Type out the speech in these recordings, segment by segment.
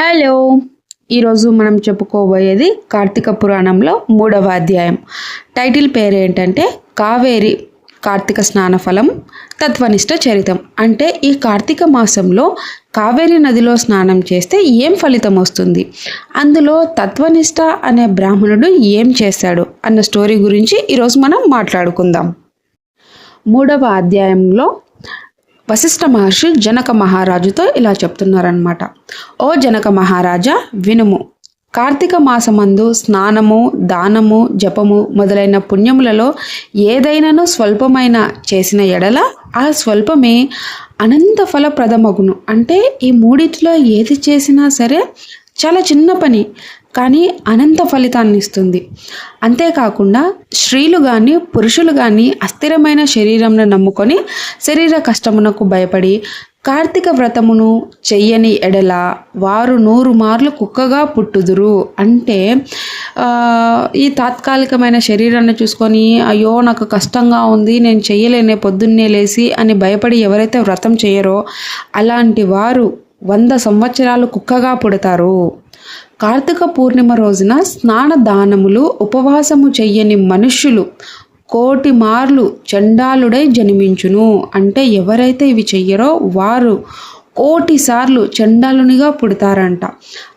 Hello. ఈరోజు మనం చెప్పుకోబోయేది కార్తీక పురాణంలో మూడవ అధ్యాయం. టైటిల్ పేరు ఏంటంటే కావేరి కార్తీక స్నాన ఫలం తత్వనిష్ట చరితం. అంటే ఈ కార్తీక మాసంలో కావేరి నదిలో స్నానం చేస్తే ఏం ఫలితం వస్తుంది? అందులో తత్వనిష్ట అనే బ్రాహ్మణుడు ఏం చేశాడు అన్న స్టోరీ గురించి ఈరోజు మనం మాట్లాడుకుందాం. మూడవ అధ్యాయంలో వశిష్ఠ మహర్షి జనక మహారాజుతో ఇలా చెప్తున్నారనమాట ఓ జనక మహారాజా వినుము. కార్తీక మాసమందు స్నానము దానము జపము మొదలైన పుణ్యములలో ఏదైనాను స్వల్పమైన చేసిన ఎడల ఆ స్వల్పమే అనంత ఫలప్రదమగును. అంటే ఈ మూడిటిలో ఏది చేసినా సరే చాలా చిన్న పని. కానీ అనంత ఫలితాన్ని ఇస్తుంది అంతేకాకుండా స్త్రీలు కానీ పురుషులు కానీ అస్థిరమైన శరీరంను నమ్ముకొని శరీర కష్టమునకు భయపడి కార్తీక వ్రతమును చెయ్యని ఎడల వారు నూరు మార్లు కుక్కగా పుట్టుదురు. అంటే ఈ తాత్కాలికమైన శరీరాన్ని చూసుకొని అయ్యో నాకు కష్టంగా ఉంది నేను చెయ్యలేనే పొద్దున్నే లేసి అని భయపడి ఎవరైతే వ్రతం చేయరో అలాంటి వారు వంద సంవత్సరాలు కుక్కగా పుడతారు. కార్తీక పూర్ణిమ రోజున స్నాన దానములు ఉపవాసము చెయ్యని మనుష్యులు కోటి మార్లు చండాలుడై జన్మించును. అంటే ఎవరైతే ఇవి చెయ్యరో వారు కోటి సార్లు చండాలునిగా పుడతారంట.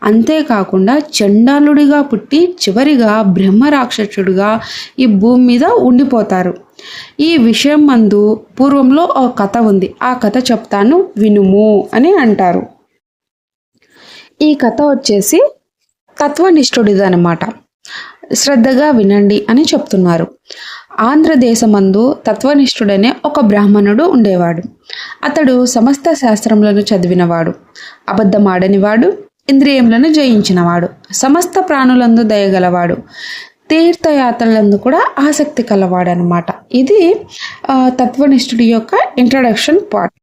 అంతేకాకుండా చండాలుడిగా పుట్టి చివరిగా బ్రహ్మరాక్షసుడిగా ఈ భూమి మీద ఉండిపోతారు. ఈ విషయం మందు పూర్వంలో ఒక కథ ఉంది. ఆ కథ చెప్తాను వినుము అని అంటారు. ఈ కథ వచ్చేసి తత్వనిష్ఠుడిదనమాట. శ్రద్ధగా వినండి అని చెప్తున్నారు. ఆంధ్రదేశమందు తత్వనిష్ఠుడనే ఒక బ్రాహ్మణుడు ఉండేవాడు. అతడు సమస్త శాస్త్రములను చదివినవాడు. అబద్ధమాడనివాడు ఇంద్రియములను జయించినవాడు. సమస్త ప్రాణులందు దయగలవాడు. తీర్థయాత్రలందు కూడా ఆసక్తి కలవాడనమాట. ఇది తత్వనిష్ఠుడి యొక్క ఇంట్రడక్షన్ పార్ట్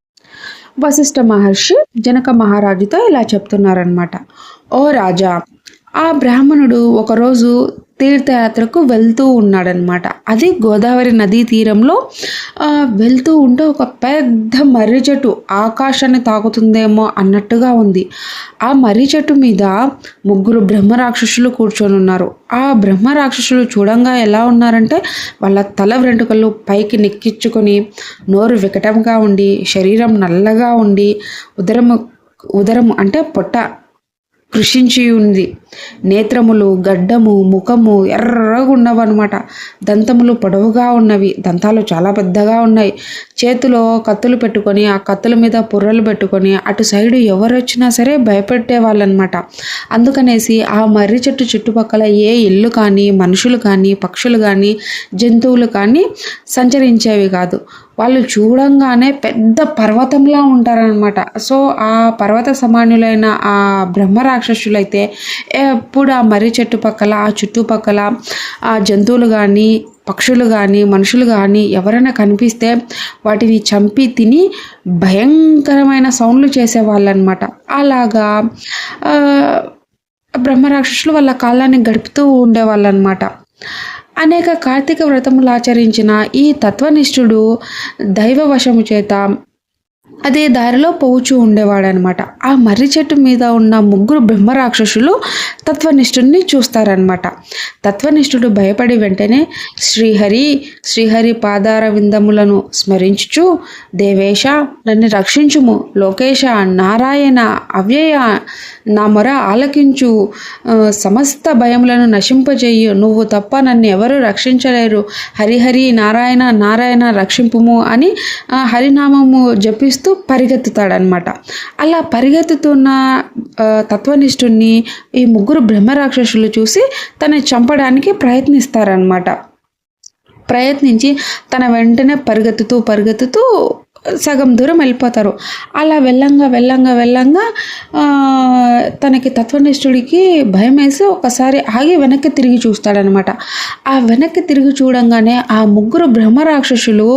వశిష్ఠ మహర్షి జనక మహారాజుతో ఇలా చెప్తున్నారనమాట. ఓ రాజా ఆ బ్రాహ్మణుడు ఒకరోజు తీర్థయాత్రకు వెళ్తూ ఉన్నాడనమాట అది గోదావరి నదీ తీరంలో వెళ్తూ ఉంటే ఒక పెద్ద మర్రి చెట్టు ఆకాశాన్ని తాకుతుందేమో అన్నట్టుగా ఉంది. ఆ మర్రి చెట్టు మీద ముగ్గురు బ్రహ్మరాక్షసులు కూర్చొని ఉన్నారు. ఆ బ్రహ్మరాక్షసులు చూడంగా ఎలా ఉన్నారంటే వాళ్ళ తల వెంట్రుకలు పైకి నెక్కించుకొని నోరు వికటంగా ఉండి శరీరం నల్లగా ఉండి ఉదరము ఉదరము అంటే పొట్ట కృషించి ఉంది. నేత్రములు గడ్డము ముఖము ఎర్రగా ఉన్నవన్నమాట దంతములు పొడవుగా ఉన్నవి. దంతాలు చాలా పెద్దగా ఉన్నాయి. చేతిలో కత్తులు పెట్టుకొని ఆ కత్తుల మీద పుర్రలు పెట్టుకొని అటు సైడు ఎవరు వచ్చినా సరే భయపెట్టే వాళ్ళనమాట అందుకనేసి ఆ మర్రి చెట్టు చుట్టుపక్కల ఏ ఇల్లు కానీ మనుషులు కానీ పక్షులు కానీ జంతువులు కానీ సంచరించేవి కాదు. వాళ్ళు చూడంగానే పెద్ద పర్వతంలా ఉంటారనమాట సో ఆ పర్వత సమానులైన ఆ బ్రహ్మ రాక్షసులైతే ఎప్పుడు ఆ మర్రి చెట్టు పక్కల ఆ చుట్టుపక్కల ఆ జంతువులు కానీ పక్షులు కానీ మనుషులు కానీ ఎవరైనా కనిపిస్తే వాటిని చంపి తిని భయంకరమైన సౌండ్లు చేసేవాళ్ళు అనమాట అలాగా బ్రహ్మరాక్షసులు వాళ్ళ కాలాన్ని గడుపుతూ ఉండేవాళ్ళు అనమాట అనేక కార్తీక వ్రతములు ఆచరించిన ఈ తత్వనిష్ఠుడు దైవవశము చేత అదే దారిలో పోవచ్చు ఉండేవాడనమాట. ఆ మర్రి చెట్టు మీద ఉన్న ముగ్గురు బ్రహ్మరాక్షసులు తత్వనిష్ఠుడిని చూస్తారనమాట. తత్వనిష్ఠుడు భయపడి వెంటనే శ్రీహరి శ్రీహరి పాదార విందములను స్మరించుచు దేవేశ నన్ను రక్షించుము. లోకేశ నారాయణ అవ్యయ నా మొర ఆలకించు. సమస్త భయములను నశింపజేయు. నువ్వు తప్ప నన్ను ఎవరు రక్షించలేరు. హరిహరి నారాయణ నారాయణ రక్షింపుము అని హరినామము జపిస్తూ పరిగెత్తుతాడనమాట. అలా పరిగెత్తుతున్న తత్వనిష్ఠుణ్ణి ఈ ముగ్గురు బ్రహ్మరాక్షసులు చూసి తనని చంపడానికి ప్రయత్నిస్తారనమాట. ప్రయత్నించి తన వెంటనే పరిగెత్తుతూ పరిగెత్తుతూ సగం దూరం వెళ్ళిపోతారు. అలా వెళ్ళంగా వెళ్ళంగా వెళ్ళంగా తనకి తత్వనిష్ఠుడికి భయం వేసి ఒకసారి ఆగి వెనక్కి తిరిగి చూస్తాడనమాట. ఆ వెనక్కి తిరిగి చూడంగానే ఆ ముగ్గురు బ్రహ్మరాక్షసులు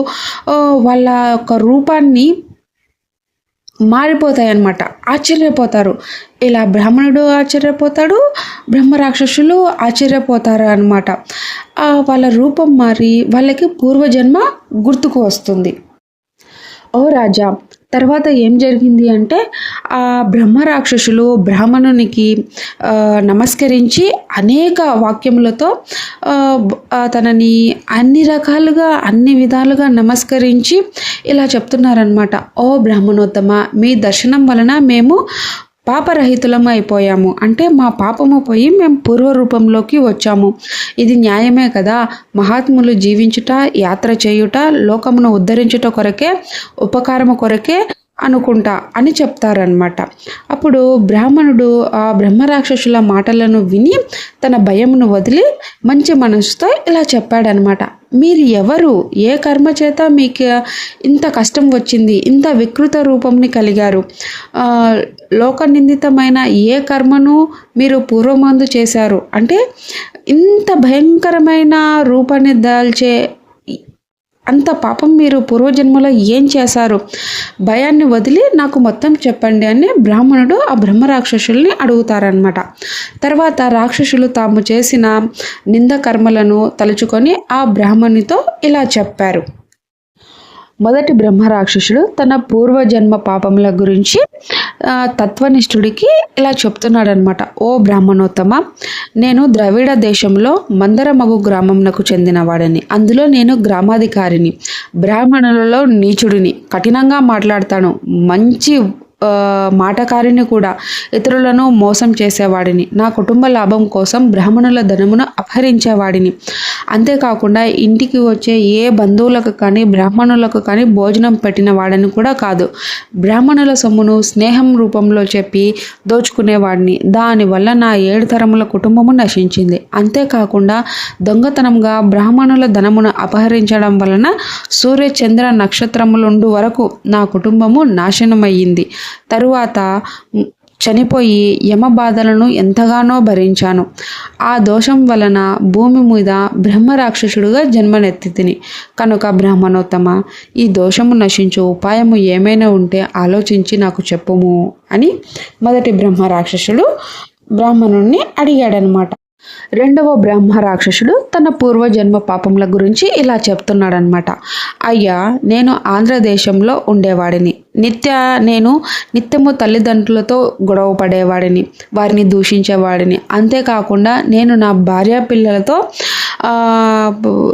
వాళ్ళ యొక్క రూపాన్ని మారిపోతాయి అన్నమాట ఆశ్చర్యపోతారు. ఇలా బ్రాహ్మణుడు ఆశ్చర్యపోతాడు బ్రహ్మ రాక్షసులు ఆశ్చర్యపోతారు అనమాట వాళ్ళ రూపం మారి వాళ్ళకి పూర్వజన్మ గుర్తుకు వస్తుంది. ఓ రాజా తర్వాత ఏం జరిగింది అంటే ఆ బ్రహ్మ రాక్షసులు బ్రాహ్మణునికి నమస్కరించి అనేక వాక్యములతో తనని అన్ని రకాలుగా అన్ని విధాలుగా నమస్కరించి ఇలా చెప్తున్నారనమాట ఓ బ్రాహ్మణోత్తమ మీ దర్శనం వలన మేము పాపరహితులం అయిపోయాము. అంటే మా పాపము పోయి మేము పూర్వ రూపంలోకి వచ్చాము. ఇది న్యాయమే కదా? మహాత్ములు జీవించుట యాత్ర చేయుట లోకమును ఉద్ధరించుట కొరకే ఉపకారము కొరకే అనుకుంటా అని చెప్తారనమాట అప్పుడు బ్రాహ్మణుడు ఆ బ్రహ్మరాక్షసుల మాటలను విని తన భయమును వదిలి మంచి మనసుతో ఇలా చెప్పాడనమాట మీరు ఎవరు? ఏ కర్మ చేత మీకు ఇంత కష్టం వచ్చింది? ఇంత వికృత రూపంని కలిగారు? లోక నిందితమైన ఏ కర్మను మీరు పూర్వమందు చేశారు? అంటే ఇంత భయంకరమైన రూపాన్ని దాల్చే అంత పాపం మీరు పూర్వజన్మలో ఏం చేశారు? భయాన్ని వదిలి నాకు మొత్తం చెప్పండి అని బ్రాహ్మణుడు ఆ బ్రహ్మ రాక్షసుల్ని అడుగుతారనమాట తర్వాత రాక్షసులు తాము చేసిన నింద కర్మలను తలుచుకొని ఆ బ్రాహ్మణితో ఇలా చెప్పారు. మొదటి బ్రహ్మ రాక్షసుడు తన పూర్వజన్మ పాపముల గురించి తత్వనిష్ఠుడికి ఇలా చెప్తున్నాడనమాట ఓ బ్రాహ్మణోత్తమ నేను ద్రవిడ దేశంలో మందరమగు గ్రామంనకు చెందినవాడని. అందులో నేను గ్రామాధికారిని. బ్రాహ్మణులలో నీచుడిని. కఠినంగా మాట్లాడతాను. మంచి మాటకారిని కూడా ఇతరులను మోసం చేసేవాడిని. నా కుటుంబ లాభం కోసం బ్రాహ్మణుల ధనమును అపహరించేవాడిని. అంతేకాకుండా ఇంటికి వచ్చే ఏ బంధువులకు కానీ బ్రాహ్మణులకు కానీ భోజనం పెట్టిన వాడిని కూడా కాదు. బ్రాహ్మణుల సొమ్మును స్నేహం రూపంలో చెప్పి దోచుకునేవాడిని. దానివల్ల నా ఏడు తరముల కుటుంబము నశించింది. అంతేకాకుండా దొంగతనంగా బ్రాహ్మణుల ధనమును అపహరించడం వలన సూర్య చంద్ర నక్షత్రములుండు వరకు నా కుటుంబము నాశనమయ్యింది. తరువాత చనిపోయి యమ బాధలను ఎంతగానో భరించాను. ఆ దోషం వలన భూమి మీద బ్రహ్మ రాక్షసుడుగా జన్మనెత్తి తిని కనుక బ్రాహ్మణోత్తమ ఈ దోషము నశించు ఉపాయము ఏమైనా ఉంటే ఆలోచించి నాకు చెప్పుము అని మొదటి బ్రహ్మ రాక్షసుడు బ్రాహ్మణుణ్ణి అడిగాడనమాట. రెండవ బ్రహ్మ రాక్షసుడు తన పూర్వజన్మ పాపముల గురించి ఇలా చెప్తున్నాడనమాట. అయ్యా నేను ఆంధ్రదేశంలో ఉండేవాడిని. నిత్య నేను నిత్యము తల్లిదండ్రులతో గొడవ పడేవాడిని వారిని దూషించేవాడిని. అంతేకాకుండా నేను నా భార్య పిల్లలతో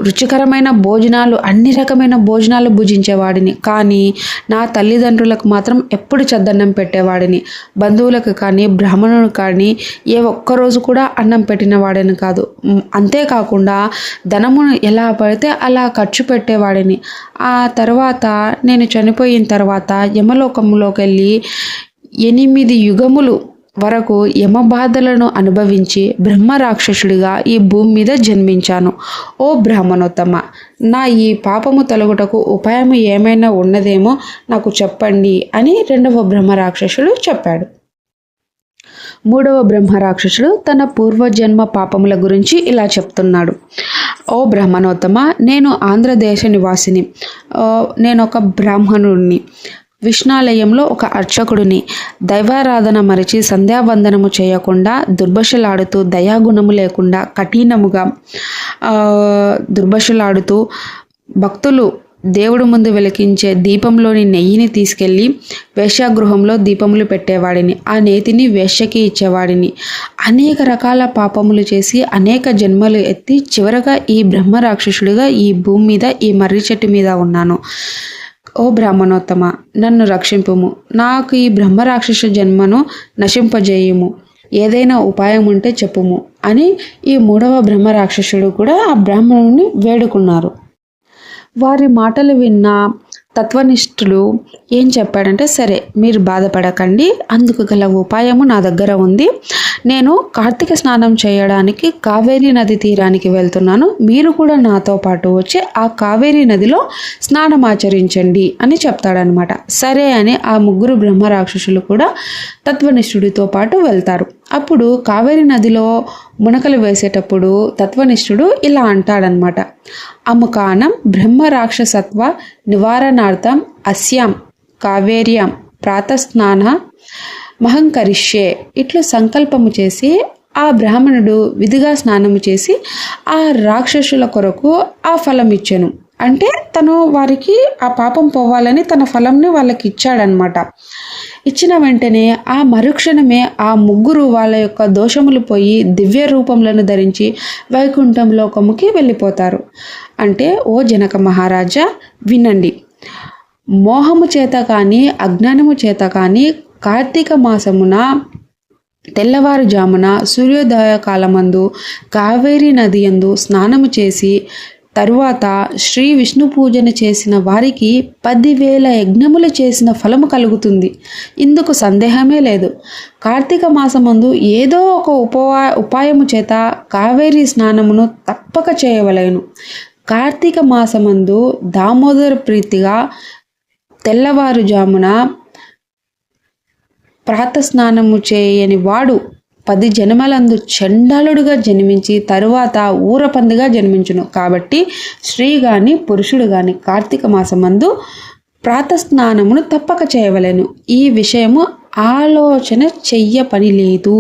రుచికరమైన భోజనాలు అన్ని రకమైన భోజనాలు భుజించేవాడిని. కానీ నా తల్లిదండ్రులకు మాత్రం ఎప్పుడు చద్దన్నం పెట్టేవాడిని. బంధువులకు కానీ బ్రాహ్మణులకు కానీ ఏ ఒక్కరోజు కూడా అన్నం పెట్టిన వాడిని కాదు అంతేకాకుండా ధనమును ఎలా పడితే అలా ఖర్చు పెట్టేవాడిని. ఆ తర్వాత నేను చనిపోయిన తర్వాత యమలోకంలోకి వెళ్ళి ఎనిమిది యుగములు వరకు యమబాధలను అనుభవించి బ్రహ్మ రాక్షసుడిగా ఈ భూమి మీద జన్మించాను. ఓ బ్రాహ్మణోత్తమ నా ఈ పాపము తొలగుటకు ఉపాయం ఏమైనా ఉన్నదేమో నాకు చెప్పండి అని రెండవ బ్రహ్మ రాక్షసుడు చెప్పాడు. మూడవ బ్రహ్మ రాక్షసుడు తన పూర్వజన్మ పాపముల గురించి ఇలా చెప్తున్నాడు. ఓ బ్రహ్మణోత్తమ నేను ఆంధ్రదేశ నివాసిని. నేను ఒక బ్రాహ్మణుడిని. విష్ణాలయంలో ఒక అర్చకుడిని దైవారాధన మరిచి సంధ్యావందనము చేయకుండా దుర్భషలాడుతూ దయాగుణము లేకుండా కఠినముగా దుర్భషలాడుతూ భక్తులు దేవుడు ముందు వెలిగించే దీపంలోని నెయ్యిని తీసుకెళ్ళి వేశ్యాగృహంలో దీపములు పెట్టేవాడిని. ఆ నేతిని వేశ్యకి ఇచ్చేవాడిని. అనేక రకాల పాపములు చేసి అనేక జన్మలు ఎత్తి చివరగా ఈ బ్రహ్మ రాక్షసుడిగా ఈ భూమి మీద ఈ మర్రి చెట్టు మీద ఉన్నాను. ఓ బ్రాహ్మణోత్తమ నన్ను రక్షింపుము. నాకు ఈ బ్రహ్మరాక్షస జన్మను నశింపజేయుము. ఏదైనా ఉపాయం ఉంటే చెప్పుము అని ఈ మూడవ బ్రహ్మరాక్షసుడు కూడా ఆ బ్రాహ్మణుని వేడుకున్నారు. వారి మాటలు విన్న తత్వనిష్ఠులు ఏం చెప్పాడంటే సరే మీరు బాధపడకండి. అందుకు గల ఉపాయము నా దగ్గర ఉంది. నేను కార్తీక స్నానం చేయడానికి కావేరీ నది తీరానికి వెళ్తున్నాను. మీరు కూడా నాతో పాటు వచ్చి ఆ కావేరీ నదిలో స్నానం ఆచరించండి అని చెప్తాడనమాట సరే అని ఆ ముగ్గురు బ్రహ్మరాక్షసులు కూడా తత్వనిష్ఠుడితో పాటు వెళ్తారు. అప్పుడు కావేరి నదిలో మునకలు వేసేటప్పుడు తత్వనిష్ఠుడు ఇలా అంటాడనమాట అముకానం బ్రహ్మ రాక్షసత్వ నివారణార్థం అస్యాం కావేర్యాం ప్రాతస్నాన మహంకరిష్యే ఇట్లు సంకల్పము చేసి ఆ బ్రాహ్మణుడు విధిగా స్నానము చేసి ఆ రాక్షసుల కొరకు ఆ ఫలం ఇచ్చెను అంటే తను వారికి ఆ పాపం పోవాలని తన ఫలంని వాళ్ళకి ఇచ్చాడనమాట. ఇచ్చిన వెంటనే ఆ మరుక్షణమే ఆ ముగ్గురు వాళ్ళ యొక్క దోషములు పోయి దివ్య రూపములను ధరించి వైకుంఠం లోకముకి వెళ్ళిపోతారు. అంటే ఓ జనక మహారాజా వినండి. మోహము చేత కానీ అజ్ఞానము చేత కానీ కార్తీక మాసమున తెల్లవారుజామున సూర్యోదయ కాలమందు కావేరీ నది యందు స్నానము చేసి తరువాత శ్రీ విష్ణు పూజన చేసిన వారికి పదివేల యజ్ఞములు చేసిన ఫలము కలుగుతుంది. ఇందుకు సందేహమే లేదు. కార్తీక మాసమందు ఏదో ఒక ఉపవా ఉపాయము చేత కావేరీ స్నానమును తప్పక చేయవలేను. కార్తీక మాసమందు దామోదర ప్రీతిగా తెల్లవారుజామున ప్రాతస్నానము చేయని వాడు పది జన్మలందు చండాలుడుగా జన్మించి తరువాత ఊరపందుగా జన్మించును. కాబట్టి స్త్రీ గాని పురుషుడు గాని కార్తీక మాసమందు ప్రాతస్నానమును తప్పక చేయవలెను. ఈ విషయము ఆలోచన చెయ్య పని లేదు.